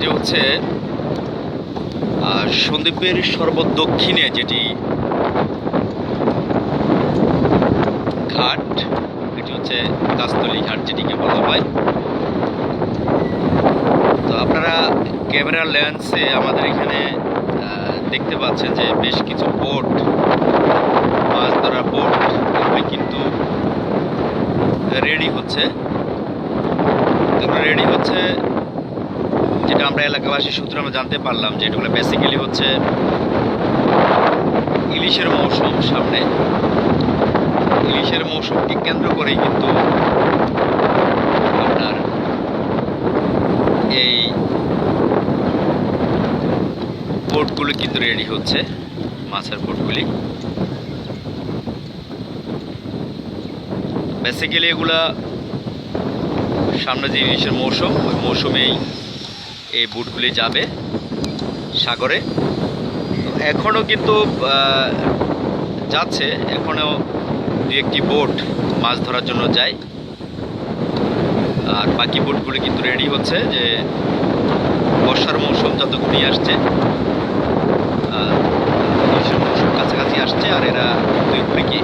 এটি হচ্ছে সন্দ্বীপের সর্বদক্ষিণে যেটি ঘাট, এটি হচ্ছে গাছতলি ঘাট যেটিকে বলা হয়। তো আপনারা ক্যামেরা লেন্সে আমাদের এখানে দেখতে পাচ্ছেন যে বেশ কিছু বোট, মাছ ধরা বোট কিন্তু রেডি হচ্ছে। রেডি হচ্ছে আমরা এলাকাবাসী সূত্রে আমরা জানতে পারলাম যে এগুলো বেসিক্যালি হচ্ছে ইলিশের মৌসুম সামনে। ইলিশের মৌসুমকে কেন্দ্র করেই কিন্তু আপনার এই বোটগুলো কিন্তু রেডি হচ্ছে, মাছের বোটগুলি বেসিক্যালি এগুলা সামনে যে ইলিশের মৌসুম, ওই মৌসুমেই এই বুটগুলি যাবে সাগরে। এখনও কিন্তু যাচ্ছে। এখনও দু একটি বোট মাছ ধরার জন্য যায়। আর বাকি বোটগুলি কিন্তু রেডি হচ্ছে যে বর্ষার মৌসুম যত ঘুরিয়ে আসছে মৌসুম কাছাকাছি আসছে আর এরা দুই কুড়িকে